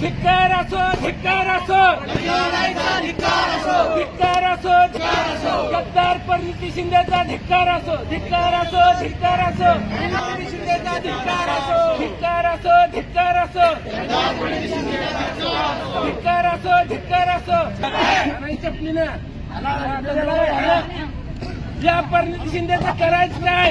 धिक्कार असो धिक्कार असो. धिक्कार असो गद्दार परिणिती शिंदेचा धिक्कार असो धिक्कार असो धिक्कार असो. शिंदेचा धिक्कार असो धिक्कार असो धिक्कार असो. धिक्कार असो धिक्कार असो. नाही चपलीनं या परिणिती शिंदेचा करायचं नाही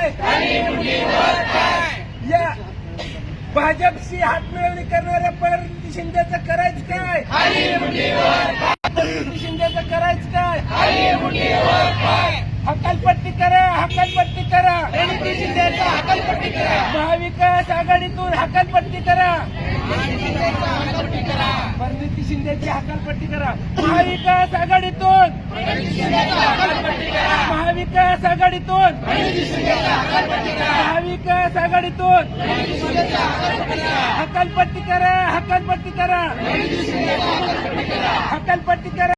काय या भाजपशी हातमिळवणी करणाऱ्या परिणिती शिंदेचं करायचं काय? परिणिती शिंदेचं करायचं काय? हकालपट्टी करा हकालपट्टी करा. परिणिती शिंदेचा हकालपट्टी करा महाविकास आघाडीतून हकालपट्टी करा. परिणिती शिंदेची हकालपट्टी करा. महाविकास आघाडीतून. महाविकास आघाडीतून. महाविकास आघाडीतून. हकालपट्टी करा हकालपट्टी करा. हकालपट्टी करा.